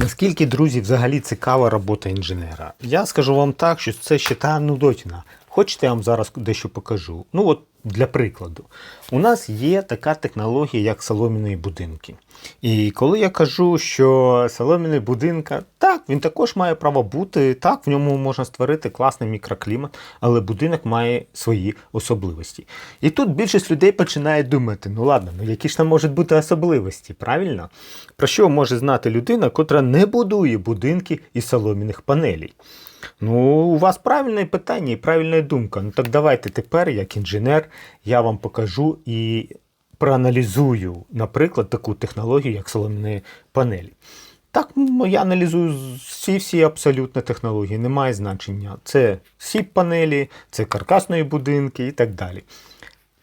Наскільки, друзі, взагалі цікава робота інженера? Я скажу вам так, що це ще та нудотіна. Хочете, я вам зараз дещо покажу? Ну от для прикладу, у нас є така технологія, як соломіні будинки. І коли я кажу, що соломіний будинка, так, він також має право бути, так, в ньому можна створити класний мікроклімат, але будинок має свої особливості. І тут більшість людей починає думати: ну ладно, ну які ж там можуть бути особливості, правильно? Про що може знати людина, котра не будує будинки із соломіних панелей? Ну, у вас правильне питання і правильна думка. Ну так давайте тепер, як інженер, я вам покажу і проаналізую, наприклад, таку технологію, як соломні панелі. Так, м, я аналізую всі всі абсолютно технології, немає значення. Це сіп панелі, це каркасної будинки і так далі.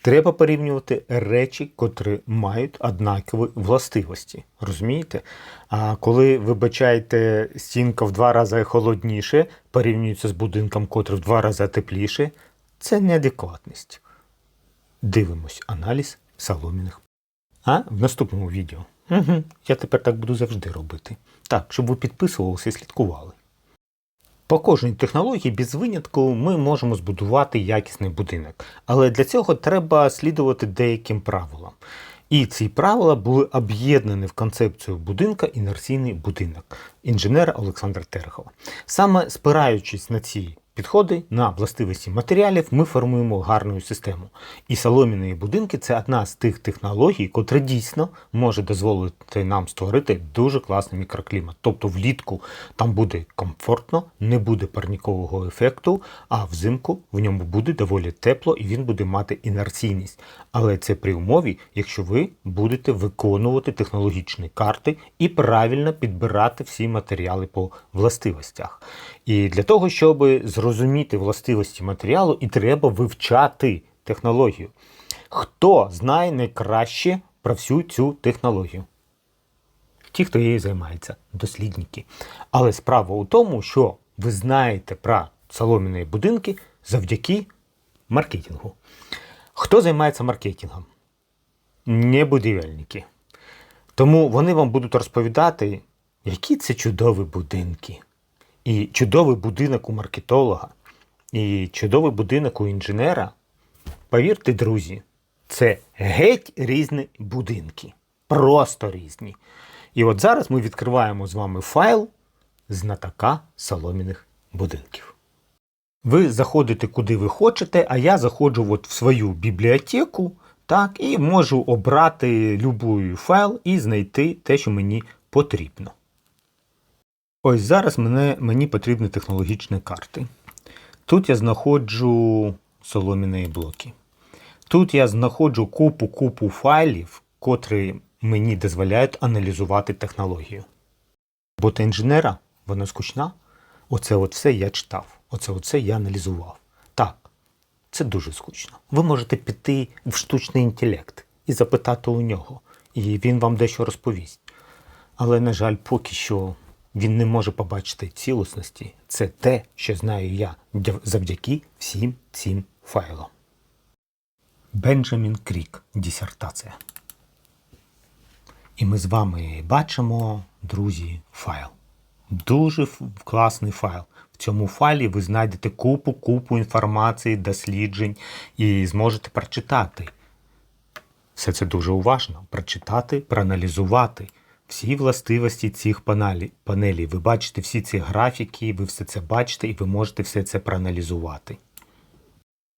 Треба порівнювати речі, котрі мають однакові властивості. Розумієте? А коли ви бачаєте стінка в два рази холодніше, порівнюється з будинком, котрий в два рази тепліше, це неадекватність. Дивимось аналіз соломіних. А в наступному відео. Угу. Я тепер так буду завжди робити. Так, щоб ви підписувалися і слідкували. По кожній технології без винятку ми можемо збудувати якісний будинок, але для цього треба слідувати деяким правилам. І ці правила були об'єднані в концепцію будинка інерційний будинок інженера Олександра Терехова. Саме спираючись на ці підходи, на властивості матеріалів, ми формуємо гарну систему. І соломіні будинки це одна з тих технологій, котра дійсно може дозволити нам створити дуже класний мікроклімат. Тобто влітку там буде комфортно, не буде парнікового ефекту, а взимку в ньому буде доволі тепло і він буде мати інерційність. Але це при умові, якщо ви будете виконувати технологічні карти і правильно підбирати всі матеріали по властивостях. І для того, щоб зрозуміти властивості матеріалу, і треба вивчати технологію. Хто знає найкраще про всю цю технологію? Ті, хто її займається, дослідники. Але справа у тому, що ви знаєте про соломіні будинки завдяки маркетингу. Хто займається маркетингом? Не будівельники. Тому вони вам будуть розповідати, які це чудові будинки. І чудовий будинок у маркетолога, і чудовий будинок у інженера. Повірте, друзі, це геть різні будинки. Просто різні. І от зараз ми відкриваємо з вами файл знатока соломіних будинків. Ви заходите куди ви хочете, а я заходжу от в свою бібліотеку, так, і можу обрати будь-який файл і знайти те, що мені потрібно. Ось зараз мене, мені потрібні технологічні карти. Тут я знаходжу соломіні блоки. Тут я знаходжу купу-купу файлів, котрі мені дозволяють аналізувати технологію. Робота інженера, вона скучна. Оце все я читав, оце от я аналізував. Так, це дуже скучно. Ви можете піти в штучний інтелект і запитати у нього, і він вам дещо розповість. Але, на жаль, поки що він не може побачити цілісності. Це те, що знаю я завдяки всім цим файлам. Бенджамін Крік. Дисертація. І ми з вами бачимо, друзі, файл. Дуже класний файл. В цьому файлі ви знайдете купу-купу інформації, досліджень і зможете прочитати. Все це дуже уважно. Прочитати, проаналізувати всі властивості цих панелей. Ви бачите всі ці графіки, ви все це бачите і ви можете все це проаналізувати.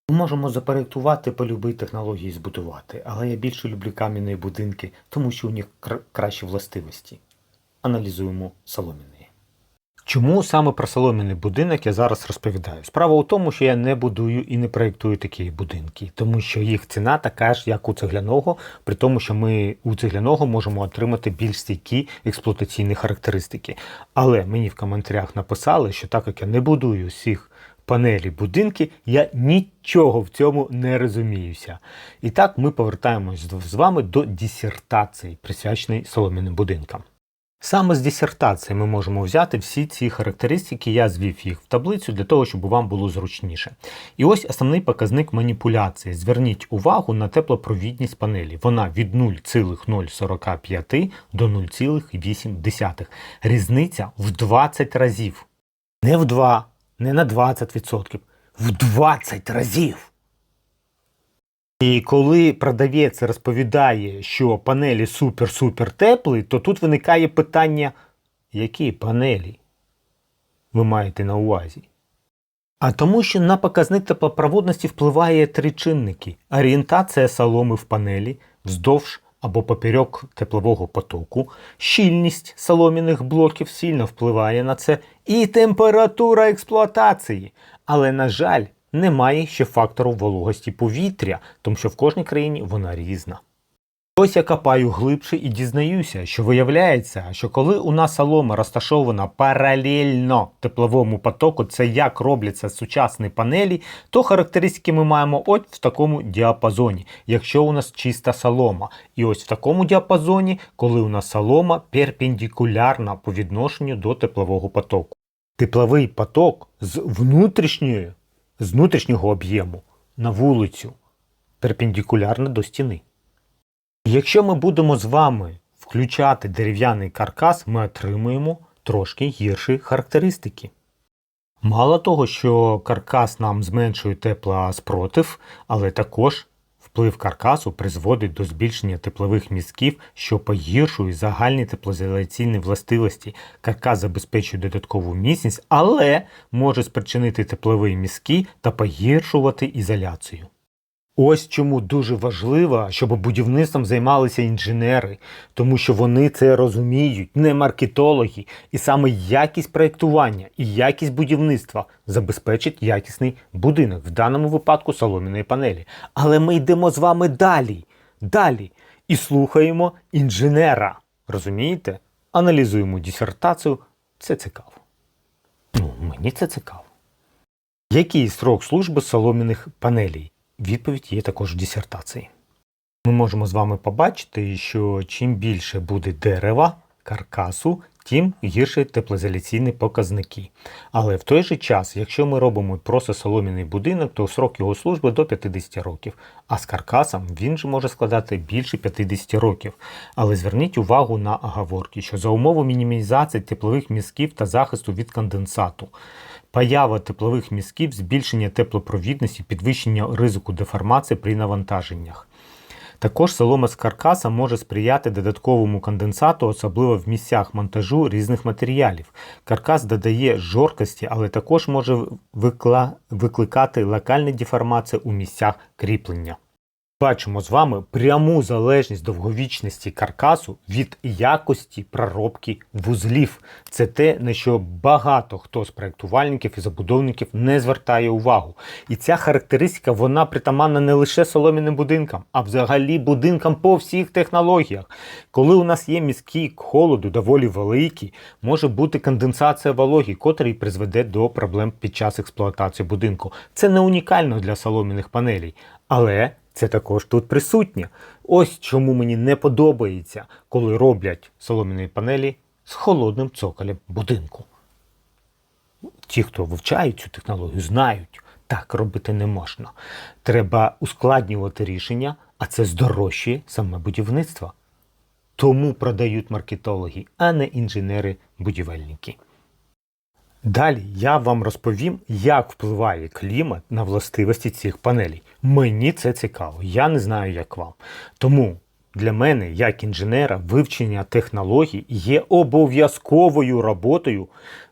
Ми можемо запроектувати по любій технології збудувати, але я більше люблю кам'яні будинки, тому що у них кра- кращі властивості. Аналізуємо соломіни. Чому саме про солом'яний будинок я зараз розповідаю? Справа у тому, що я не будую і не проєктую такі будинки, тому що їх ціна така ж, як у цегляного, при тому, що ми у цегляного можемо отримати більш стійкі експлуатаційні характеристики. Але мені в коментарях написали, що так як я не будую всіх панелі будинки, я нічого в цьому не розуміюся. І так ми повертаємось з вами до дисертації, присвяченої солом'яним будинкам. Саме з дисертації ми можемо взяти всі ці характеристики, я звів їх в таблицю для того, щоб вам було зручніше. І ось основний показник маніпуляції. Зверніть увагу на теплопровідність панелі. Вона від 0,045 до 0,8. Різниця в 20 разів. Не в 2, не на 20%, в 20 разів. І коли продавець розповідає, що панелі супер-супер теплі, то тут виникає питання, які панелі ви маєте на увазі? А тому, що на показник теплопроводності впливає три чинники: орієнтація соломи в панелі вздовж або поперек теплового потоку, щільність солом'яних блоків сильно впливає на це, і температура експлуатації. Але, на жаль, немає ще фактору вологості повітря, тому що в кожній країні вона різна. Ось я копаю глибше і дізнаюся, що виявляється, що коли у нас солома розташована паралельно тепловому потоку, це як робляться сучасні панелі, то характеристики ми маємо ось в такому діапазоні, якщо у нас чиста солома. І ось в такому діапазоні, коли у нас солома перпендикулярна по відношенню до теплового потоку. Тепловий поток з внутрішньої, з внутрішнього об'єму на вулицю перпендикулярно до стіни. Якщо ми будемо з вами включати дерев'яний каркас, ми отримуємо трошки гірші характеристики. Мало того, що каркас нам зменшує теплоспротив, але також вплив каркасу призводить до збільшення теплових мізків, що погіршує загальні теплоізоляційні властивості. Каркас забезпечує додаткову міцність, але може спричинити теплові мізки та погіршувати ізоляцію. Ось чому дуже важливо, щоб будівництвом займалися інженери, тому що вони це розуміють, не маркетологи, і саме якість проєктування і якість будівництва забезпечить якісний будинок, в даному випадку соломіної панелі. Але ми йдемо з вами далі, далі і слухаємо інженера. Розумієте? Аналізуємо дисертацію. Це цікаво. Ну, мені це цікаво. Який строк служби соломіних панелей? Відповідь є також в дисертації. Ми можемо з вами побачити, що чим більше буде дерева, каркасу, тим гірші теплоізоляційні показники. Але в той же час, якщо ми робимо просто солом'яний будинок, то срок його служби до 50 років, а з каркасом він же може складати більше 50 років. Але зверніть увагу на оговорки, що за умови мінімізації теплових мізків та захисту від конденсату. Поява теплових мізків, збільшення теплопровідності, підвищення ризику деформації при навантаженнях. Також солома з каркаса може сприяти додатковому конденсату, особливо в місцях монтажу різних матеріалів. Каркас додає жорсткості, але також може викла... викликати локальні деформації у місцях кріплення. Бачимо з вами пряму залежність довговічності каркасу від якості проробки вузлів. Це те, на що багато хто з проєктувальників і забудовників не звертає увагу. І ця характеристика вона притаманна не лише солом'яним будинкам, а взагалі будинкам по всіх технологіях. Коли у нас є міський холоду доволі великий, може бути конденсація вологі, котрий призведе до проблем під час експлуатації будинку. Це не унікально для солом'яних панелей, але це також тут присутнє. Ось чому мені не подобається, коли роблять солом'яні панелі з холодним цоколем будинку. Ті, хто вивчають цю технологію, знають, так робити не можна. Треба ускладнювати рішення, а це здорожчує саме будівництво. Тому продають маркетологи, а не інженери-будівельники. Далі я вам розповім, як впливає клімат на властивості цих панелей. Мені це цікаво, я не знаю, як вам. Тому для мене, як інженера, вивчення технологій є обов'язковою роботою,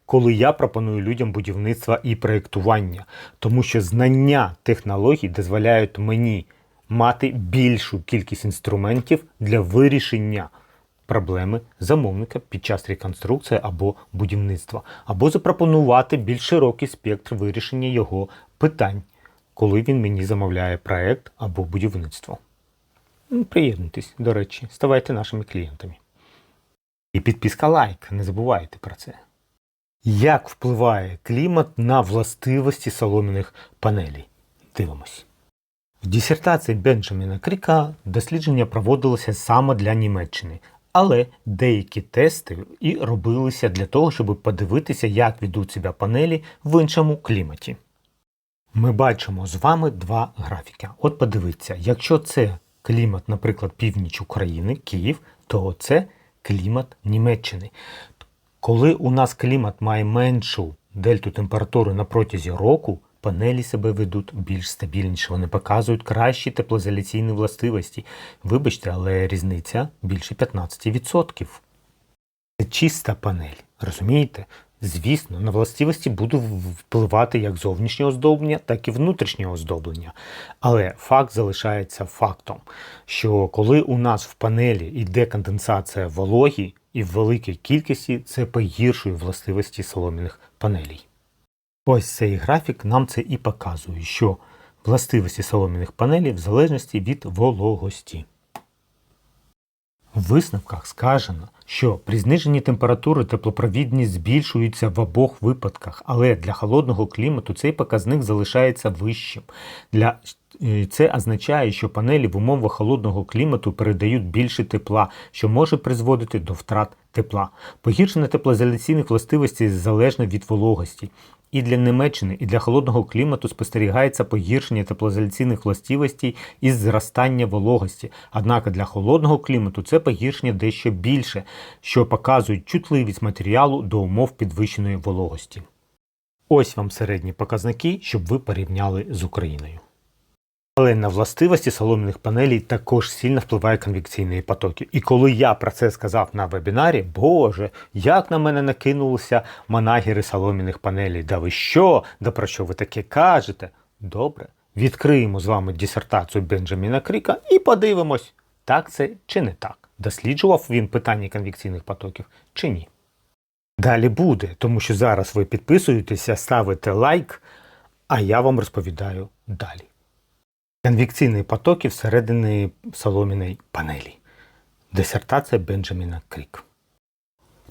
коли я пропоную людям будівництва і проєктування. Тому що знання технологій дозволяють мені мати більшу кількість інструментів для вирішення проблеми замовника під час реконструкції або будівництва, або запропонувати більш широкий спектр вирішення його питань, коли він мені замовляє проект або будівництво. Ну, Приєднуйтесь, до речі, ставайте нашими клієнтами. І підписка лайк, не забувайте про це. Як впливає клімат на властивості солом'яних панелей? Дивимось. В дисертації Бенджаміна Кріка дослідження проводилося саме для Німеччини, Але деякі тести і робилися для того, щоб подивитися, як ведуть себе панелі в іншому кліматі. Ми бачимо з вами два графіки. От подивіться, якщо це клімат, наприклад, північ України, Київ, то це клімат Німеччини. Коли у нас клімат має меншу дельту температури на протязі року, панелі себе ведуть більш стабільніше. Вони показують кращі теплоізоляційні властивості. Вибачте, але різниця більше 15%. Це чиста панель, розумієте? Звісно, на властивості буде впливати як зовнішнє оздоблення, так і внутрішнє оздоблення. Але факт залишається фактом, що коли у нас в панелі йде конденсація вологі і в великій кількості, це погіршує властивості солом'яних панелей. Ось цей графік нам це і показує, що властивості солом'яних панелей в залежності від вологості. В висновках сказано, що при зниженні температури теплопровідність збільшується в обох випадках, але для холодного клімату цей показник залишається вищим. Для е, це означає, що панелі в умовах холодного клімату передають більше тепла, що може призводити до втрат тепла. Погіршення теплоізоляційних властивостей залежно від вологості. І для Німеччини, і для холодного клімату спостерігається погіршення теплоізоляційних властивостей із зростання вологості. Однак для холодного клімату це погіршення дещо більше, що показує чутливість матеріалу до умов підвищеної вологості. Ось вам середні показники, щоб ви порівняли з Україною. Але на властивості солом'яних панелей також сильно впливають конвекційні потоки. І коли я про це сказав на вебінарі, боже, як на мене накинулися манагери солом'яних панелей. Да ви що? Да про що ви таке кажете? Добре, відкриємо з вами дисертацію Бенджаміна Кріка і подивимось, так це чи не так. Досліджував він питання конвекційних потоків чи ні. Далі буде, тому що зараз ви підписуєтеся, ставите лайк, а я вам розповідаю далі. Конвекційні потоки всередині соломіної панелі. Дисертація Бенджаміна Крік.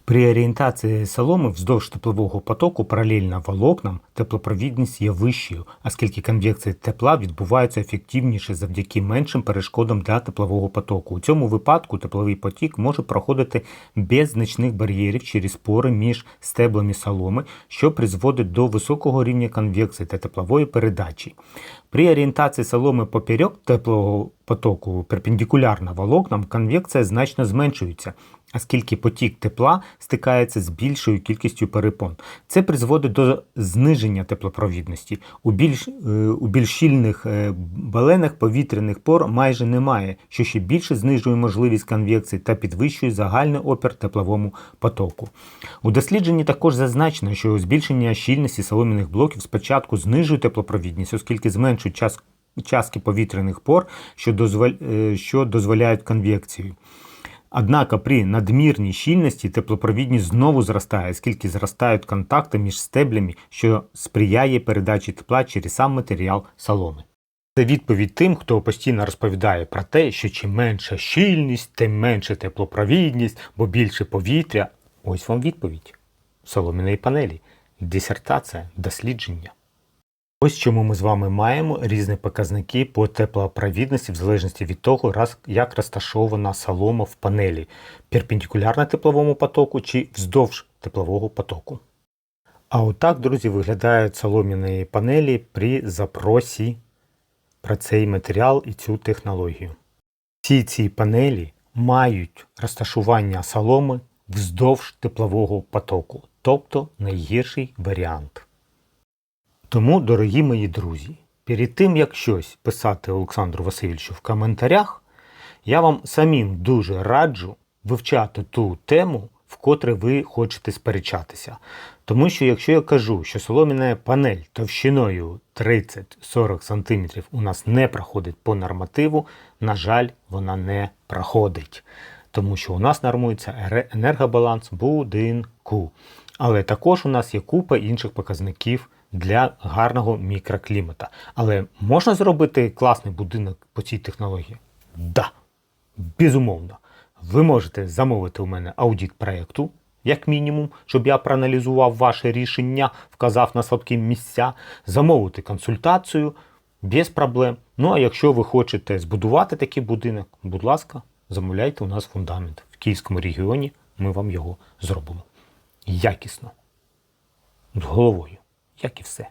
При орієнтації соломи вздовж теплового потоку паралельно волокнам теплопровідність є вищою, оскільки конвекція тепла відбувається ефективніше завдяки меншим перешкодам для теплового потоку. У цьому випадку тепловий потік може проходити без значних бар'єрів через пори між стеблами соломи, що призводить до високого рівня конвекції та теплової передачі. При орієнтації соломи поперек теплового потоку перпендикулярно волокнам конвекція значно зменшується, оскільки потік тепла стикається з більшою кількістю перепон. Це призводить до зниження теплопровідності. У більш, е, у більш е, баленах повітряних пор майже немає, що ще більше знижує можливість конвекції та підвищує загальний опір тепловому потоку. У дослідженні також зазначено, що збільшення щільності солом'яних блоків спочатку знижує теплопровідність, оскільки зменшують час частки повітряних пор, що, е, що дозволяють конвекцію. Однак при надмірній щільності теплопровідність знову зростає, оскільки зростають контакти між стеблями, що сприяє передачі тепла через сам матеріал соломи. Це відповідь тим, хто постійно розповідає про те, що чим менша щільність, тим менше теплопровідність, бо більше повітря. Ось вам відповідь. Соломіної панелі. Дисертація, дослідження. Ось чому ми з вами маємо різні показники по теплопровідності в залежності від того, як розташована солома в панелі, перпендикулярно тепловому потоку чи вздовж теплового потоку. А отак, друзі, виглядають солом'яні панелі при запросі про цей матеріал і цю технологію. Всі ці панелі мають розташування соломи вздовж теплового потоку, тобто найгірший варіант. Тому, дорогі мої друзі, перед тим як щось писати Олександру Васильовичу в коментарях, я вам самим дуже раджу вивчати ту тему, в котрій ви хочете сперечатися. Тому що якщо я кажу, що соломіна панель товщиною 30-40 см у нас не проходить по нормативу, на жаль, вона не проходить. Тому що у нас нормується енергобаланс будинку. Але також у нас є купа інших показників для гарного мікроклімата. Але можна зробити класний будинок по цій технології? Да, безумовно. Ви можете замовити у мене аудит проєкту, як мінімум, щоб я проаналізував ваше рішення, вказав на слабкі місця, замовити консультацію без проблем. Ну а якщо ви хочете збудувати такий будинок, будь ласка, замовляйте у нас фундамент. в Київському регіоні ми вам його зробимо. Якісно. З головою, як і все.